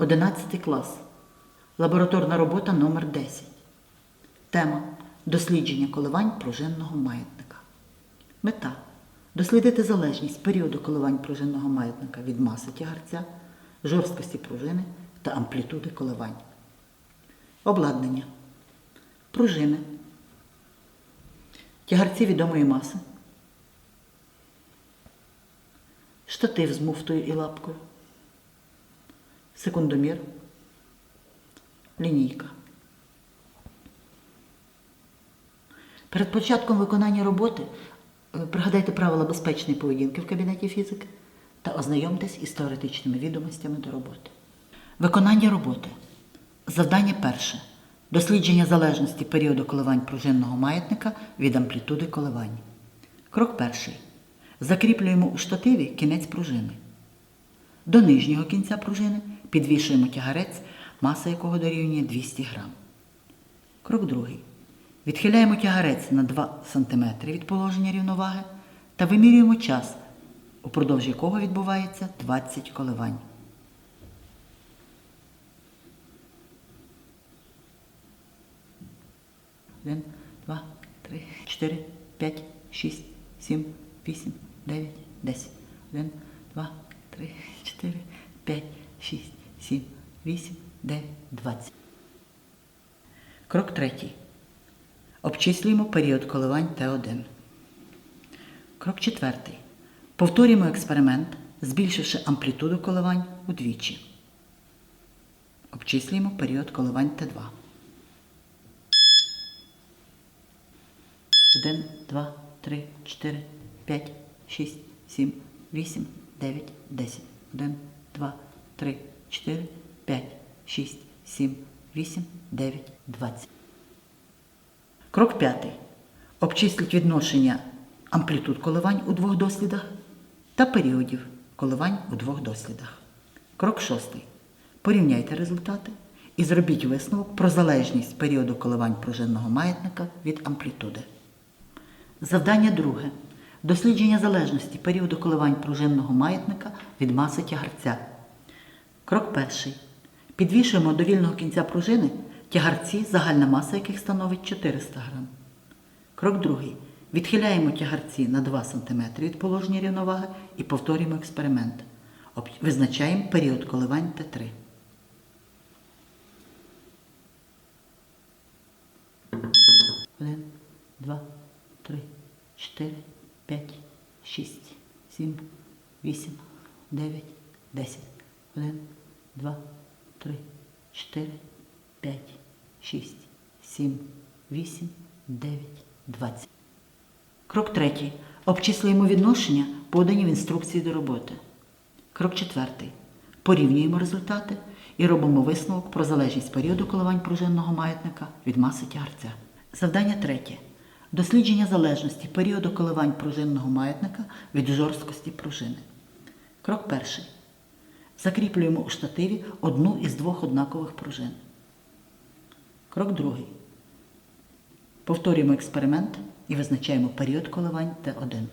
11 клас. Лабораторна робота номер 10. Тема Дослідження коливань пружинного маятника. Мета дослідити залежність періоду коливань пружинного маятника від маси тягарця, жорсткості пружини та амплітуди коливань. Обладнання. Пружини. Тягарці відомої маси. Штатив з муфтою і лапкою. Секундомір. Лінійка. Перед початком виконання роботи е, пригадайте правила безпечної поведінки в кабінеті фізики та ознайомтесь із теоретичними відомостями до роботи. Виконання роботи. Завдання перше. Дослідження залежності періоду коливань пружинного маятника від амплітуди коливань. Крок перший. Закріплюємо у штативі кінець пружини. До нижнього кінця пружини підвішуємо тягарець, маса якого дорівнює 200 грам. Крок другий. Відхиляємо тягарець на 2 см від положення рівноваги та вимірюємо час, упродовж якого відбувається 20 коливань. Один, два, три, чотири, п'ять, шість, сім, вісім, дев'ять, десять. Один, два, три, чотири, п'ять, шість, сім, вісім, дев'ять, двадцять. Крок третій. Обчислюємо період коливань Т1. Крок четвертий. Повторюємо експеримент, збільшивши амплітуду коливань удвічі. Обчислюємо період коливань Т2. 1, 2, 3, 4, 5, 6, 7, 8, 9, 10. 1, 2, 3, 4, 5, 6, 7, 8, 9, 20. Крок п'ятий. Обчисліть відношення амплітуд коливань у двох дослідах та періодів коливань у двох дослідах. Крок шостий. Порівняйте результати і зробіть висновок про залежність періоду коливань пружинного маятника від амплітуди. Завдання друге. Дослідження залежності періоду коливань пружинного маятника від маси тягарця. Крок перший. Підвішуємо до вільного кінця пружини тягарці, загальна маса яких становить 400 грам. Крок другий. Відхиляємо тягарці на 2 см від положення рівноваги і повторюємо експеримент. Визначаємо період коливань Т3. Один, два, три, чотири, п'ять, шість, сім, вісім, дев'ять, десять. Один, два, три, чотири, п'ять, шість, сім, вісім, дев'ять, двадцять. Крок третій. Обчислюємо відношення, подані в інструкції до роботи. Крок четвертий. Порівнюємо результати і робимо висновок про залежність періоду коливань пружинного маятника від маси тягарця. Завдання третє. Дослідження залежності періоду коливань пружинного маятника від жорсткості пружини. Крок перший. Закріплюємо у штативі одну із двох однакових пружин. Крок другий. Повторюємо експеримент і визначаємо період коливань Т1.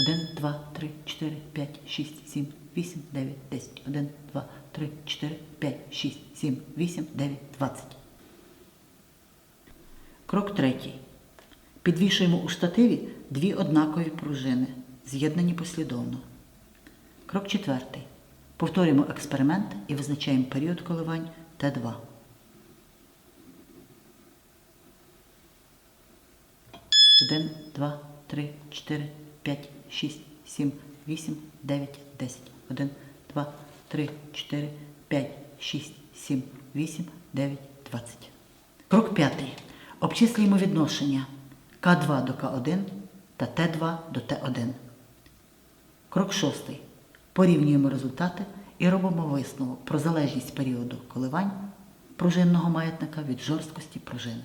Один, два, три, чотири, п'ять, шість, сім, вісім, дев'ять, десять. Один, два, три, чотири, п'ять, шість, сім, вісім, дев'ять, двадцять. Крок третій. Підвішуємо у штативі дві однакові пружини, з'єднані послідовно. Крок четвертий. Повторюємо експеримент і визначаємо період коливань Т2. Один, два, три, чотири, п'ять, шість, сім, вісім, дев'ять, десять. Один, два, три, чотири, п'ять, шість, сім, вісім, дев'ять, двадцять. Крок п'ятий. Обчислюємо відношення К2 до К1 та Т2 до Т1. Крок шостий. Порівнюємо результати і робимо висновок про залежність періоду коливань пружинного маятника від жорсткості пружини.